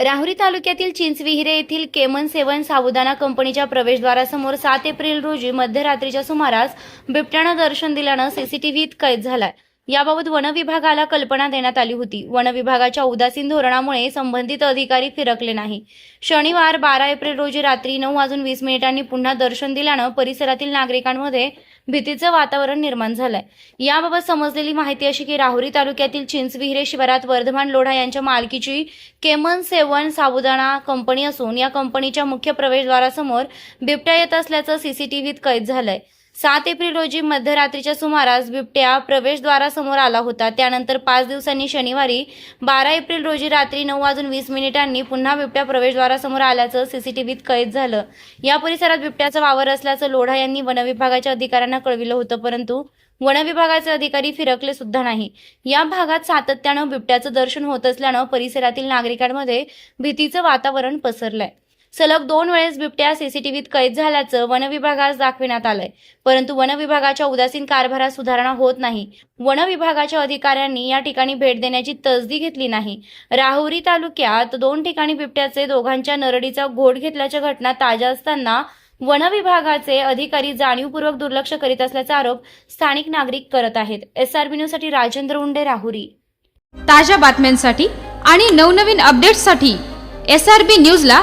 राहुरी तालुक्यातील चिंचविहिरे येथील केमन सेवन साबुदाना कंपनीच्या प्रवेशद्वारासमोर सात एप्रिल रोजी मध्यरात्रीच्या सुमारास बिबट्यानं दर्शन दिल्यानं सीसीटीव्हीत कैद झालाय. याबाबत वन विभागाला कल्पना देण्यात आली होती. वन विभागाच्या उदासीन धोरणामुळे संबंधित अधिकारी फिरकले नाही. शनिवार बारा एप्रिल रोजी रात्री नऊ वाजून वीस मिनिटांनी पुन्हा दर्शन दिल्यानं परिसरातील नागरिकांमध्ये भीतीचं वातावरण निर्माण झालंय. याबाबत समजलेली माहिती अशी की राहुरी तालुक्यातील चिंचविहिरे शिवारात वर्धमान लोढा यांच्या मालकीची केमन सेवन साबुदाणा कंपनी असून या कंपनीच्या मुख्य प्रवेशद्वारासमोर बिबट्या येत असल्याचं सीसीटीव्हीत कैद झालंय. सात एप्रिल रोजी मध्यरात्रीच्या सुमारास बिबट्या प्रवेशद्वारासमोर आला होता. त्यानंतर पाच दिवसांनी शनिवारी बारा एप्रिल रोजी रात्री नऊ वाजून वीस मिनिटांनी पुन्हा बिबट्या प्रवेशद्वारासमोर आल्याचं सीसीटीव्हीत कैद झालं. या परिसरात बिबट्याचा वावर असल्याचं लोढा यांनी वनविभागाच्या अधिकाऱ्यांना कळविलं होतं परंतु वनविभागाचे अधिकारी फिरकले सुद्धा नाही. या भागात सातत्यानं बिबट्याचं दर्शन होत असल्यानं परिसरातील नागरिकांमध्ये भीतीचं वातावरण पसरलंय. सलग दोन वेळेस बिबट्या सीसीटीव्हीत कैद झाल्याचं वनविभागास दाखविण्यात आलंय. परंतु वनविभागाच्या उदासीन कारभारात सुधारणा होत नाही. वनविभागाच्या अधिकाऱ्यांनी या ठिकाणी भेट देण्याची तसदी घेतली नाही. राहुरी तालुक्यात दोन ठिकाणी बिबट्याचे दोघांच्या नरडीचा घोट घेतल्याच्या घटना ताज्या असताना वन विभागाचे अधिकारी जाणीवपूर्वक दुर्लक्ष करीत असल्याचा आरोप स्थानिक नागरिक करत आहेत. एस एसआरबी न्यूजसाठी राजेंद्र उंडे राहुरी. ताज्या बातम्यांसाठी आणि नवनवीन अपडेट्ससाठी एस आर बी न्यूजला